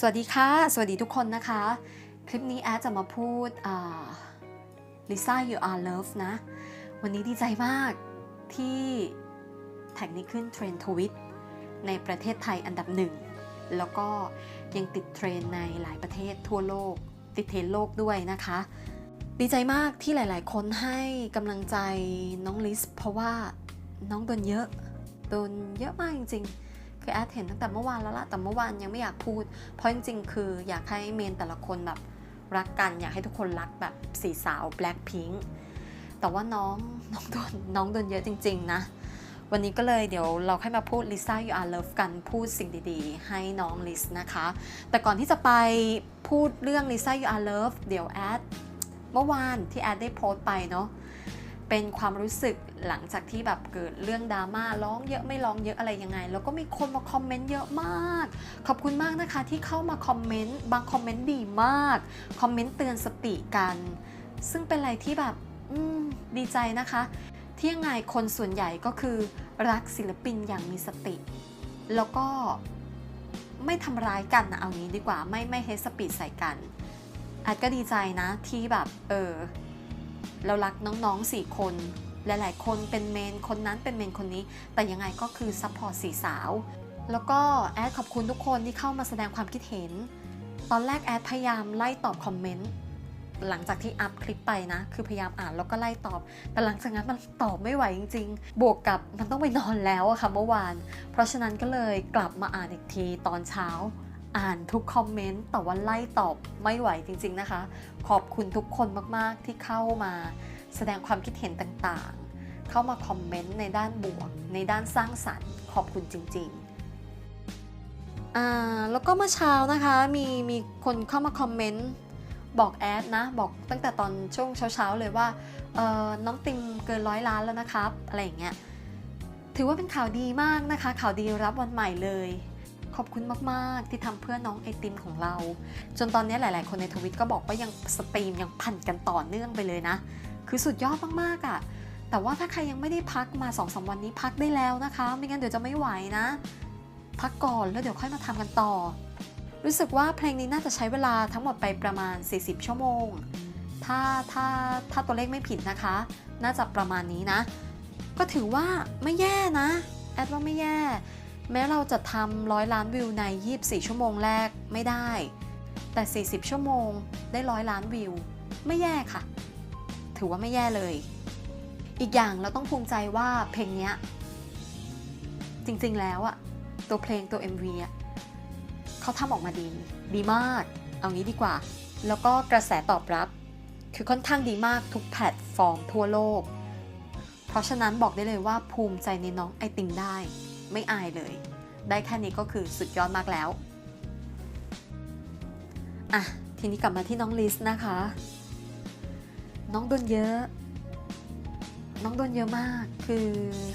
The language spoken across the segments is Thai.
สวัสดีค่ะ สวัสดีทุกคนนะคะ คลิปนี้แอดจะมาพูดลิซ่า you are love นะ วันนี้ดีใจมากที่แท็กนี้ขึ้นเทรนทวิตในประเทศไทยอันดับหนึ่ง แล้วก็ยังติดเทรนในหลายประเทศทั่วโลก ติดเทรนโลกด้วยนะคะ ดีใจมากที่หลาย ๆ คนให้กำลังใจน้องลิส เพราะว่าน้องโดนเยอะ โดนเยอะมากจริง ๆ คือแอดเห็นตั้งแต่เมื่อวานแล้วละแต่เมื่อวานยังไม่อยากพูด เพราะจริงๆ คืออยากให้เมนแต่ละคนแบบรักกัน อยากให้ทุกคนรักแบบสีสาว Blackpink แต่ว่าน้องน้องโดนน้องโดนเยอะจริง ๆ นะ วันนี้ก็เลยเดี๋ยวเราค่อยมาพูด Lisa You Are Love กันพูดสิ่งดีๆ ให้น้องลิสนะคะ แต่ก่อนที่จะไปพูดเรื่อง Lisa You Are Love เดี๋ยวแอดเมื่อวานที่แอดได้โพสต์ไปเนาะ เป็นความรู้สึกหลังจากที่แบบเกิดเรื่องดราม่าร้องเยอะไม่ร้องเยอะอะไรยังไง แล้วก็มีคนมาคอมเมนต์เยอะมาก ขอบคุณมากนะคะที่เข้ามาคอมเมนต์บางคอมเมนต์ดีมาก คอมเมนต์เตือนสติกัน ซึ่งเป็นอะไรที่แบบดีใจนะคะ ที่ยังไงคนส่วนใหญ่ก็คือ รักศิลปินอย่างมีสติ แล้วก็ไม่ทำร้ายกันนะเอางี้ดีกว่าไม่ไม่เฮสปีดใส่กันอาจก็ดีใจนะที่แบบเออ เรารักน้องๆ4คนหลายๆคนเป็นเมนคนนั้นเป็นเมนคนนี้ แต่ยังไงก็คือซัพพอร์ตสีสาว แล้วก็แอดขอบคุณทุกคนที่เข้ามาแสดงความคิดเห็น ตอนแรกแอดพยายามไล่ตอบคอมเมนต์หลังจากที่อัพคลิปไปนะ คือพยายามอ่านแล้วก็ไล่ตอบ แต่หลังจากนั้นมันตอบไม่ไหวจริง ๆ บวกกับมันต้องไปนอนแล้วอะค่ะเมื่อวาน เพราะฉะนั้นก็เลยกลับมาอ่านอีกทีตอนเช้า อ่านทุกคอมเมนต์แต่ว่าไล่ตอบไม่ไหวจริงๆนะคะ ขอบคุณทุกคนมากๆที่เข้ามา แสดงความคิดเห็นต่างๆ เข้ามาคอมเมนต์ในด้านบวก ในด้านสร้างสรรค์ ขอบคุณจริง ๆ อ่าแล้วก็เมื่อเช้านะคะมีมีคนเข้ามาคอมเมนต์บอกแอดนะ บอกตั้งแต่ตอนช่วงเช้าๆเลยว่าเออน้องติมเกินร้อยล้านแล้วนะครับ อะไรอย่างเงี้ยถือว่าเป็นข่าวดีมากนะคะ ข่าวดีรับวันใหม่เลย ขอบคุณมากๆ ที่ทำเพื่อน้องไอติมของเรา จนตอนนี้หลาย ๆ คนในทวิตก็บอกว่ายังสตรีมยังพันกันต่อเนื่องไปเลยนะ คือสุดยอดมากๆอะ่ะแต่ว่าถ้าใครยังไม่ได้พักมา2อสวันนี้พักได้แล้วนะคะ ไม่งั้นเดี๋ยวจะไม่ไหวนะ พักก่อนแล้วเดี๋ยวค่อยมาทำกันต่อ รู้สึกว่าเพลงนี้น่าจะใช้เวลาทั้งหมดไปประมาณ 40 ชั่วโมง ถ้าถ้าถ้าตัวเลขไม่ผิดนะคะ น่าจะประมาณนี้นะ ก็ถือว่าไม่แย่นะ แอดว่าไม่แย่ แม้เราจะทำร้อยล้านวิวใน 24 ชั่วโมงแรกไม่ได้ แต่ 40 ชั่วโมงได้ร้อยล้านวิว ไม่แย่ค่ะ ถือว่าไม่แย่เลย อีกอย่างเราต้องภูมิใจว่าเพลงนี้จริงๆแล้วอะตัวเพลงตัว MV อะเขาทำออกมาดี ดีมาก เอางี้ดีกว่า แล้วก็กระแสตอบรับ คือค่อนข้างดีมากทุกแพลตฟอร์มทั่วโลก เพราะฉะนั้นบอกได้เลยว่าภูมิใจในน้องไอติมได้ ไม่อายเลย ได้แค่นี้ก็คือสุดยอดมากแล้วอะทีนี้กลับมาที่น้องลิสนะคะ น้องโดนเยอะ น้องโดนเยอะมากคือ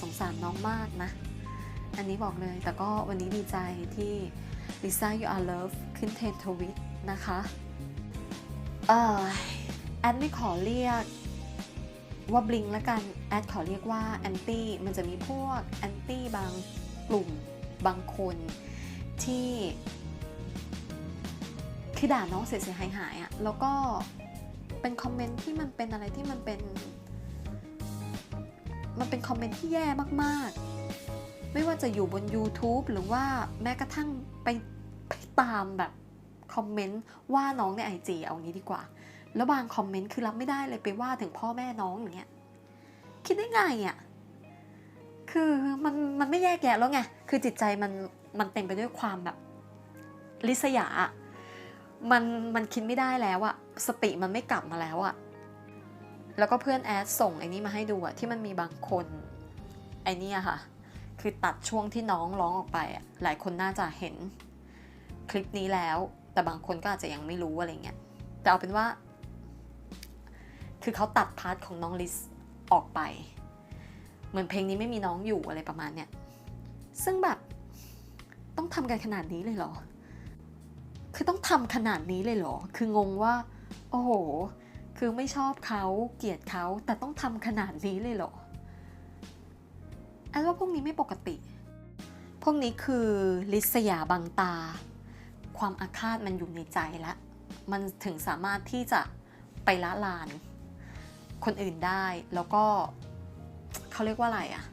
สงสารน้องมากนะ อันนี้บอกเลยแต่ก็วันนี้ดีใจที่ Lisa You Are Love ขึ้นเทรนทวิตนะคะ เออแอดไม่ขอเรียก ว่าบลิงแล้วกัน แอดขอเรียกว่าแอนตี้มันจะมีพวกแอนตี้บางกลุ่มบางคนที่คือด่าน้องเสียหายหายอะแล้วก็เป็นคอมเมนต์ที่มันเป็นอะไรที่มันเป็น มันเป็นคอมเมนต์ที่แย่มากๆ ไม่ว่าจะอยู่บน YouTube หรือว่าแม้กระทั่งไปไปตามแบบคอมเมนต์ว่าน้องในไอจีเอางี้ดีกว่า แล้วบางคอมเมนต์คือรับไม่ได้เลยไปว่าถึงพ่อแม่น้องอย่างเงี้ยคิดได้ไงอะ่ะคือมันมันไม่แยกแยะแล้วไงคือจิตใจมันมันเต็มไปด้วยความแบบลิษยา มันมันคิดไม่ได้แล้วอะสติมันไม่กลับมาแล้วอะแล้วก็เพื่อนแอดส่งไอ้นี้มาให้ดูอะที่มันมีบางคนไอ้นี่อะค่ะ คือตัดช่วงที่น้องร้องออกไปอะหลายคนน่าจะเห็นคลิปนี้แล้ว แต่บางคนก็อาจจะยังไม่รู้อะไรเงี้ยแต่เอาเป็นว่า คือเขาตัดพาร์ทของน้องลิสออกไป เหมือนเพลงนี้ไม่มีน้องอยู่อะไรประมาณเนี้ย ซึ่งแบบต้องทำกันขนาดนี้เลยเหรอ คือต้องทำขนาดนี้เลยเหรอ คืองงว่า โอ้โห คือไม่ชอบเขาเกลียดเขาแต่ต้องทำขนาดนี้เลยเหรอแอนว่าพวกนี้ไม่ปกติ พวกนี้คือลิษยาบังตา ความอาฆาตมันอยู่ในใจแล้วมันถึงสามารถที่จะไปละลาน คนอื่นได้ แล้วก็เขาเรียกว่าอะไรอะ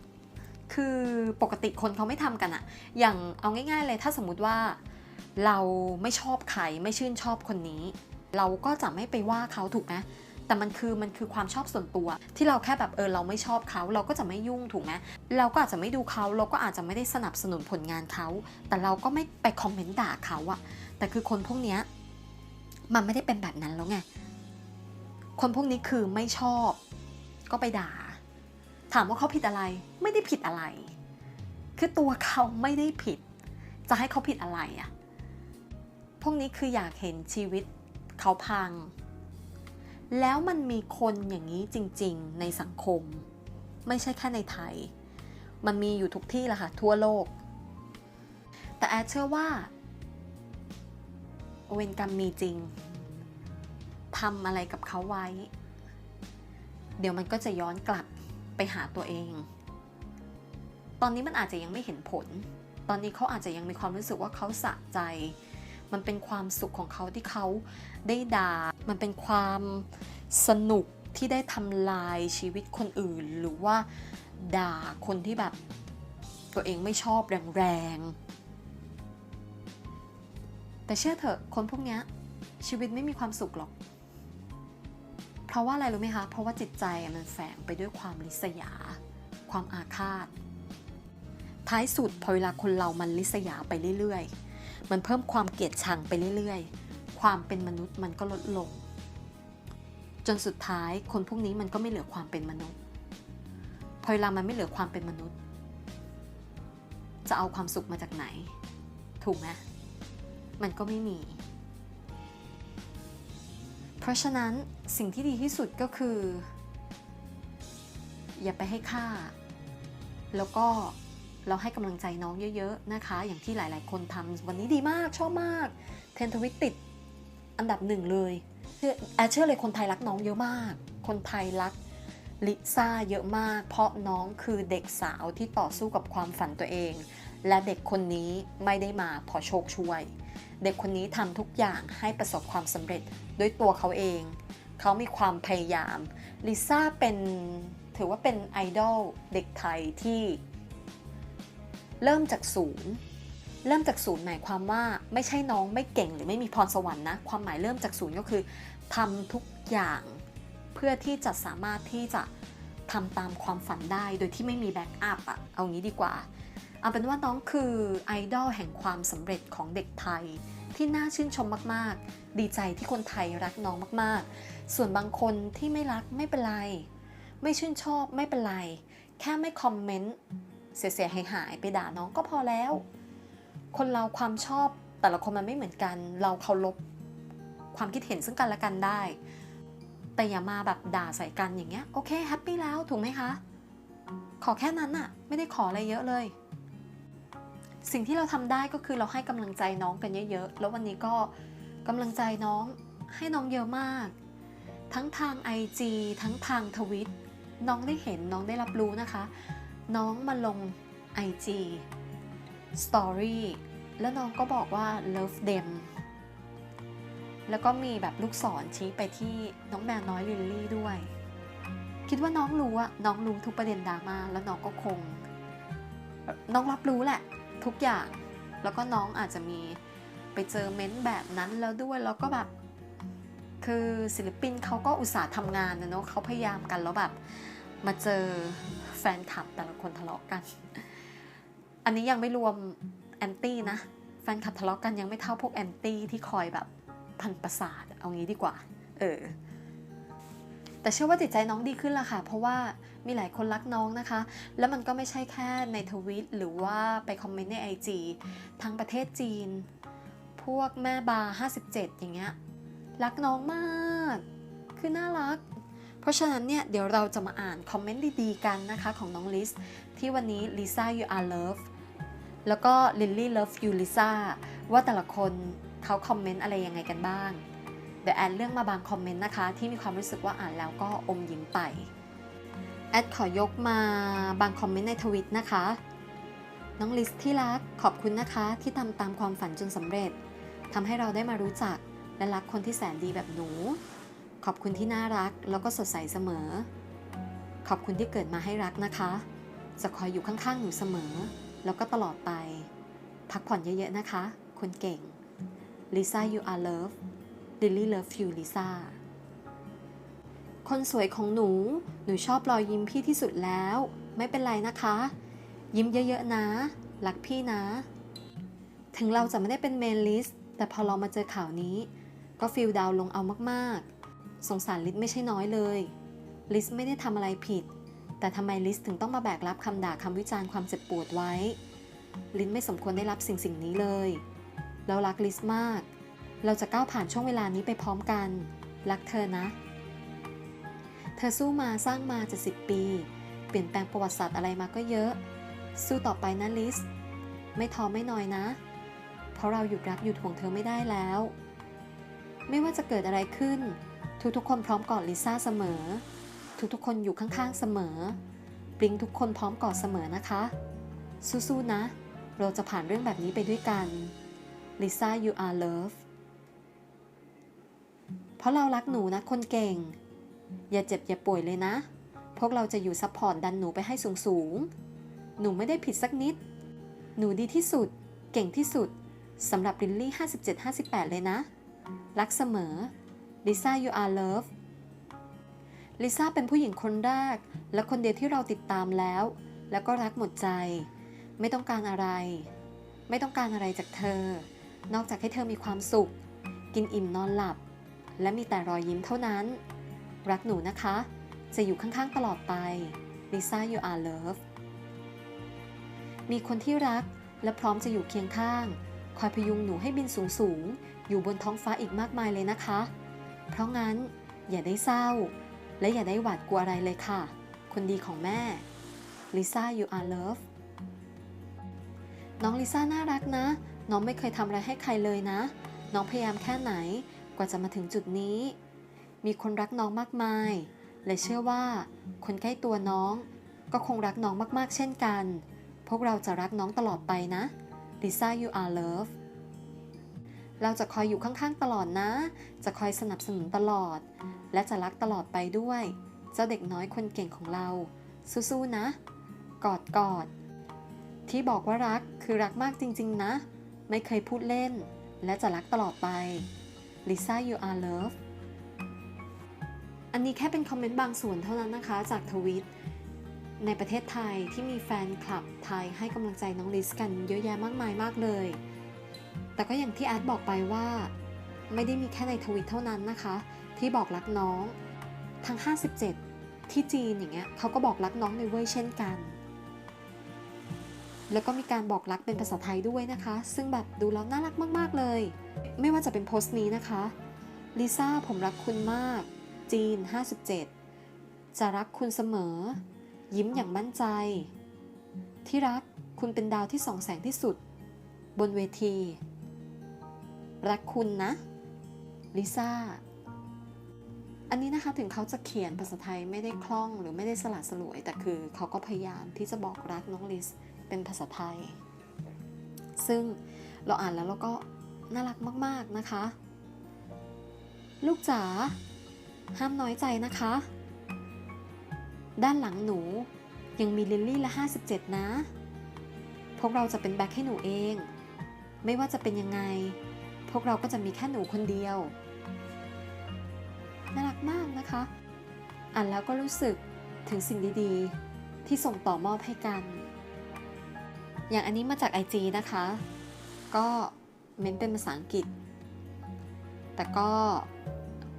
คือปกติคนเขาไม่ทำกันอะอย่างเอาง่ายๆเลยถ้าสมมุติว่าเราไม่ชอบใครไม่ชื่นชอบคนนี้ เราก็จะไม่ไปว่าเขาถูกไหมแต่มันคือมันคือความชอบส่วนตัว ที่เราแค่แบบเออเราไม่ชอบเขา เราก็จะไม่ยุ่งถูกไหมเราก็อาจจะไม่ดูเขาเราก็อาจจะไม่ได้สนับสนุนผลงานเขา แต่เราก็ไม่ไปคอมเมนต์ด่าเขาอะแต่คือคนพวกเนี้ยมันไม่ได้เป็นแบบนั้นแล้วไง คนพวกนี้คือไม่ชอบ ก็ไปด่า ถามว่าเขาผิดอะไรไม่ได้ผิดอะไร คือตัวเขาไม่ได้ผิด จะให้เขาผิดอะไรอะพวกนี้คืออยากเห็นชีวิตเขาพัง แล้วมันมีคนอย่างนี้จริง ๆ ในสังคม ไม่ใช่แค่ในไทย มันมีอยู่ทุกที่แหละค่ะทั่วโลก แต่แอดเชื่อว่าเวรกรรมมีจริง ทำอะไรกับเขาไว้ เดี๋ยวมันก็จะย้อนกลับไปหาตัวเอง ตอนนี้มันอาจจะยังไม่เห็นผล ตอนนี้เขาอาจจะยังมีความรู้สึกว่าเขาสะใจ มันเป็นความสุขของเขาที่เขาได้ด่า มันเป็นความสนุกที่ได้ทำลายชีวิตคนอื่น หรือว่าด่าคนที่แบบตัวเองไม่ชอบแรงๆ แต่เชื่อเถอะคนพวกนี้ชีวิตไม่มีความสุขหรอก เพราะว่าอะไรรู้ไหมคะ เพราะว่าจิตใจมันแฝงไปด้วยความริษยา ความอาฆาต ท้ายสุดพอเวลาคนเรามันริษยาไปเรื่อยๆ มันเพิ่มความเกลียดชังไปเรื่อยๆ ความเป็นมนุษย์มันก็ลดลง จนสุดท้ายคนพวกนี้มันก็ไม่เหลือความเป็นมนุษย์ พอเวลามันไม่เหลือความเป็นมนุษย์ จะเอาความสุขมาจากไหน ถูกไหมมันก็ไม่มี เพราะฉะนั้นสิ่งที่ดีที่สุดก็คือ อย่าไปให้ค่า แล้วก็เราให้กำลังใจน้องเยอะ ๆ นะคะ อย่างที่หลายๆ คนทำวันนี้ดีมากชอบมาก เทนทวิตติดอันดับหนึ่งเลยคือแอเชื่อเลยคนไทยรักน้องเยอะมาก คนไทยรักลิซ่าเยอะมาก เพราะน้องคือเด็กสาวที่ต่อสู้กับความฝันตัวเอง และเด็กคนนี้ไม่ได้มาเพอโชคช่วย เด็กคนนี้ทำทุกอย่างให้ประสบความสำเร็จด้วยตัวเขาเอง เขามีความพยายาม ลิซ่าเป็นถือว่าเป็นไอดอลเด็กไทยที่เริ่มจากศูนย์เริ่มจากศูนย์หมายความว่าไม่ใช่น้องไม่เก่งหรือไม่มีพรสวรรค์นะ ความหมายเริ่มจากศูนย์ก็คือทำทุกอย่างเพื่อที่จะสามารถที่จะทำตามความฝันได้โดยที่ไม่มีแบ็กอัพอะเอางี้ดีกว่า เอาเป็นว่าน้องคือไอดอลแห่งความสำเร็จของเด็กไทย ที่น่าชื่นชมมากๆ ดีใจที่คนไทยรักน้องมากๆ ส่วนบางคนที่ไม่รักไม่เป็นไร ไม่ชื่นชอบไม่เป็นไร แค่ไม่คอมเมนต์เสียๆหายๆไปด่าน้องก็พอแล้ว คนเราความชอบแต่ละคนมันไม่เหมือนกัน เราเคารพความคิดเห็นซึ่งกันและกันได้ แต่อย่ามาแบบด่าใส่กันอย่างเงี้ยโอเคแฮปปี้แล้วถูกไหมคะ ขอแค่นั้นอะไม่ได้ขออะไรเยอะเลย สิ่งที่เราทำได้ก็คือเราให้กำลังใจน้องกันเยอะๆ แล้ววันนี้ก็กำลังใจน้องให้น้องเยอะมาก ทั้งทาง IG ทั้งทางทวิตน้องได้เห็นน้องได้รับรู้นะคะ น้องมาลง IG Story แล้วน้องก็บอกว่า love them แล้วก็มีแบบลูกศรชี้ไปที่น้องแมวน้อยลิลลี่ด้วย คิดว่าน้องรู้อะน้องรู้ทุกประเด็นดราม่าแล้วน้องก็คง น้องรับรู้แหละ ทุกอย่าง แล้วก็น้องอาจจะมีไปเจอเม้นต์แบบนั้นแล้วด้วยแล้วก็แบบคือศิลปินเขาก็อุตส่าห์ทำงานนะเนาะเขาพยายามกันแล้วแบบมาเจอแฟนคลับแต่ละคนทะเลาะกัน อันนี้ยังไม่รวมแอนตี้นะ แฟนคลับทะเลาะกันยังไม่เท่าพวกแอนตี้ที่คอยแบบพันประสาทเอางี้ดีกว่า เออ แต่เชื่อว่าจิตใจน้องดีขึ้นละค่ะ เพราะว่ามีหลายคนรักน้องนะคะ แล้วมันก็ไม่ใช่แค่ในทวิตหรือว่าไปคอมเมนต์ใน IG ทั้งประเทศจีน พวกแม่บาร์57 อย่างเงี้ยรักน้องมาก คือน่ารัก เพราะฉะนั้นเนี่ยเดี๋ยวเราจะมาอ่านคอมเมนต์ดีๆกันนะคะของน้องลิสที่วันนี้ Lisa you are love แล้วก็ Lily love you Lisa ว่าแต่ละคนเขาคอมเมนต์อะไรยังไงกันบ้าง เดี๋ยวแอดเรื่องมาบางคอมเมนต์นะคะ ที่มีความรู้สึกว่าอ่านแล้วก็อมยิ้มไป แอดขอยกมาบางคอมเมนต์ในทวิตนะคะ น้องลิสที่รักขอบคุณนะคะ ที่ทำตามความฝันจนสำเร็จทำให้เราได้มารู้จักและรักคนที่แสนดีแบบหนู ขอบคุณที่น่ารักแล้วก็สดใสเสมอ ขอบคุณที่เกิดมาให้รักนะคะ จะคอยอยู่ข้างๆหนูเสมอ แล้วก็ตลอดไป พักผ่อนเยอะๆนะคะ คนเก่ง Lisa you are love Lily love you Lisa คนสวยของหนู หนูชอบรอยยิ้มพี่ที่สุดแล้ว ไม่เป็นไรนะคะ ยิ้มเยอะๆนะ รักพี่นะ ถึงเราจะไม่ได้เป็นเมนลิสแต่พอเรามาเจอข่าวนี้ ก็ฟีลดาวน์ลงเอามากๆ สงสารลิสไม่ใช่น้อยเลย ลิสไม่ได้ทำอะไรผิด แต่ทำไมลิสถึงต้องมาแบกรับคำด่าคำวิจารณ์ความเจ็บปวดไว้ ลิสไม่สมควรได้รับสิ่งสิ่งนี้เลย เรารักลิสมาก เราจะก้าวผ่านช่วงเวลานี้ไปพร้อมกัน รักเธอนะ เธอสู้มาสร้างมาจะสิบปี เปลี่ยนแปลงประวัติศาสตร์อะไรมาก็เยอะ สู้ต่อไปนะลิส ไม่ท้อไม่น้อยนะ เพราะเราหยุดรักหยุดห่วงเธอไม่ได้แล้ว ไม่ว่าจะเกิดอะไรขึ้น ทุกๆคนพร้อมกอดลิซ่าเสมอ ทุกๆคนอยู่ข้างๆเสมอปริงทุกคนพร้อมกอดเสมอนะคะ สู้ๆนะ เราจะผ่านเรื่องแบบนี้ไปด้วยกันลิซ่า you are love เพราะเรารักหนูนะคนเก่ง อย่าเจ็บอย่าป่วยเลยนะ พวกเราจะอยู่ซัพพอร์ตดันหนูไปให้สูงสูงๆหนูไม่ได้ผิดสักนิด หนูดีที่สุด เก่งที่สุดสำหรับลิลลี่ 57-58 เลยนะ รักเสมอลิซ่า you are love ลิซ่าเป็นผู้หญิงคนแรก และคนเดียวที่เราติดตามแล้ว แล้วก็รักหมดใจ ไม่ต้องการอะไร ไม่ต้องการอะไรจากเธอ นอกจากให้เธอมีความสุข กินอิ่มนอนหลับ และมีแต่รอยยิ้มเท่านั้น รักหนูนะคะ จะอยู่ข้างๆตลอดไปลิซ่า you are love มีคนที่รักและพร้อมจะอยู่เคียงข้าง คอยพยุงหนูให้บินสูงๆ อยู่บนท้องฟ้าอีกมากมายเลยนะคะ เพราะงั้นอย่าได้เศร้า และอย่าได้หวาดกลัวอะไรเลยค่ะ คนดีของแม่ลิซ่า you are love น้องลิซ่าน่ารักนะ น้องไม่เคยทำอะไรให้ใครเลยนะ น้องพยายามแค่ไหน กว่าจะมาถึงจุดนี้ มีคนรักน้องมากมาย และเชื่อว่าคนใกล้ตัวน้องก็คงรักน้องมากๆ เช่นกัน พวกเราจะรักน้องตลอดไปนะลิซ่า you are love เราจะคอยอยู่ข้างๆ ตลอดนะ จะคอยสนับสนุนตลอด และจะรักตลอดไปด้วย เจ้าเด็กน้อยคนเก่งของเรา สู้ๆ นะ กอดกอด ที่บอกว่ารักคือรักมากจริงๆ นะ ไม่เคยพูดเล่น และจะรักตลอดไป ลิซ่า you are love อันนี้แค่เป็นคอมเมนต์บางส่วนเท่านั้นนะคะจากทวิตในประเทศไทยที่มีแฟนคลับไทยให้กำลังใจน้องลิสกันเยอะแยะมากมายมากเลย แต่ก็อย่างที่แอดบอกไปว่า ไม่ได้มีแค่ในทวิตเท่านั้นนะคะ ที่บอกรักน้อง ทั้ง 57 ที่จีนอย่างเงี้ยเขาก็บอกรักน้องในเว่ยเช่นกัน แล้วก็มีการบอกรักเป็นภาษาไทยด้วยนะคะ ซึ่งแบบดูแล้วน่ารักมากๆเลย ไม่ว่าจะเป็นโพสต์นี้นะคะลิซ่าผมรักคุณมาก จีน 57 จะรักคุณเสมอ ยิ้มอย่างมั่นใจ ที่รักคุณเป็นดาวที่ส่องแสงที่สุด บนเวที รักคุณนะลิซ่าอันนี้นะคะถึงเขาจะเขียนภาษาไทยไม่ได้คล่องหรือไม่ได้สละสลวย แต่คือเขาก็พยายามที่จะบอกรักน้องลิส เป็นภาษาไทย ซึ่งเราอ่านแล้วเราก็น่ารักมากๆนะคะ ลูกจ๋าห้ามน้อยใจนะคะ ด้านหลังหนูยังมีลิลลี่ละ 57 นะ พวกเราจะเป็นแบ็คให้หนูเอง ไม่ว่าจะเป็นยังไง พวกเราก็จะมีแค่หนูคนเดียว น่ารักมากนะคะ อ่านแล้วก็รู้สึกถึงสิ่งดีๆ ที่ส่งต่อมอบให้กัน อย่างอันนี้มาจาก IG นะคะ ก็เม้นเป็นภาษาอังกฤษ แต่ก็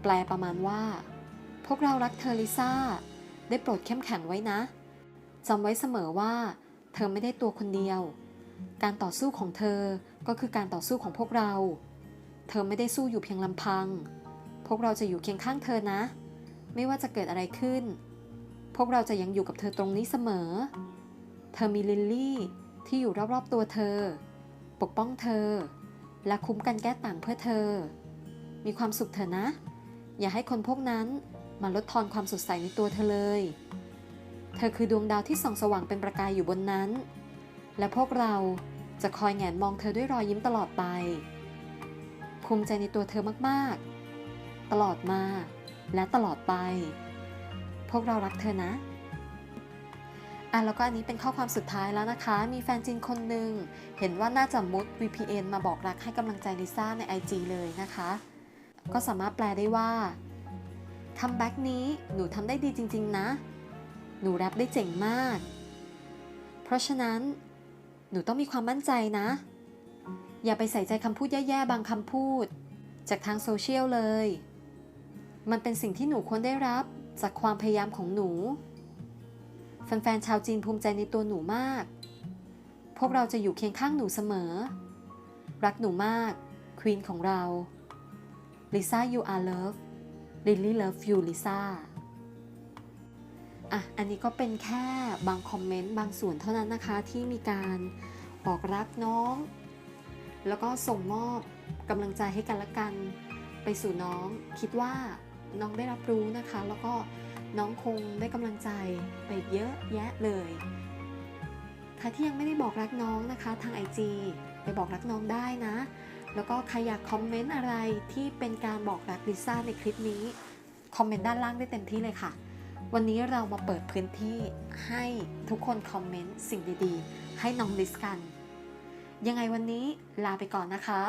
แปลประมาณว่า พวกเรารักเธอลิซ่า ได้โปรดเข้มแข็งไว้นะจำไว้เสมอว่า เธอไม่ได้ตัวคนเดียว การต่อสู้ของเธอก็คือการต่อสู้ของพวกเรา เธอไม่ได้สู้อยู่เพียงลำพัง พวกเราจะอยู่เคียงข้างเธอนะ ไม่ว่าจะเกิดอะไรขึ้น พวกเราจะยังอยู่กับเธอตรงนี้เสมอ เธอมีลิลลี่ ที่อยู่รอบๆตัวเธอ ปกป้องเธอ และคุ้มกันแก้ต่างเพื่อเธอ มีความสุขเถอะนะ อย่าให้คนพวกนั้นมาลดทอนความสดใสในตัวเธอเลย เธอคือดวงดาวที่ส่องสว่างเป็นประกายอยู่บนนั้น และพวกเราจะคอยแงนมองเธอด้วยรอยยิ้มตลอดไป ภูมิใจในตัวเธอมากๆ ตลอดมาและตลอดไป พวกเรารักเธอนะ อะแล้วก็อันนี้เป็นข้อความสุดท้ายแล้วนะคะ มีแฟนจีนคนหนึ่งเห็นว่าน่าจะมุด VPN มาบอกรักให้กำลังใจลิซ่าใน IG เลยนะคะ ก็สามารถแปลได้ว่าคัมแบ็กนี้หนูทำได้ดีจริง ๆ นะ หนูแรปได้เจ๋งมาก เพราะฉะนั้น หนูต้องมีความมั่นใจนะ อย่าไปใส่ใจคำพูดแย่ๆบางคำพูด จากทางโซเชียลเลย มันเป็นสิ่งที่หนูควรได้รับจากความพยายามของหนู แฟนๆชาวจีนภูมิใจในตัวหนูมาก พวกเราจะอยู่เคียงข้างหนูเสมอ รักหนูมาก ควีนของเรา Lisa you are love Lily love you Lisa อะ อันนี้ก็เป็นแค่บางคอมเมนต์บางส่วนเท่านั้นนะคะที่มีการบอกรักน้อง แล้วก็ส่งมอบกำลังใจให้กันและกันไปสู่น้อง คิดว่าน้องได้รับรู้นะคะ แล้วก็ น้องคงได้กำลังใจไปเยอะแยะเลย ใครที่ยังไม่ได้บอกรักน้องนะคะทาง IG ไปบอกรักน้องได้นะ แล้วก็ใครอยากคอมเมนต์อะไรที่เป็นการบอกรักลิซ่าในคลิปนี้ คอมเมนต์ด้านล่างได้เต็มที่เลยค่ะ วันนี้เรามาเปิดพื้นที่ให้ทุกคนคอมเมนต์สิ่งดีๆ ให้น้องลิสกัน ยังไงวันนี้ลาไปก่อนนะคะ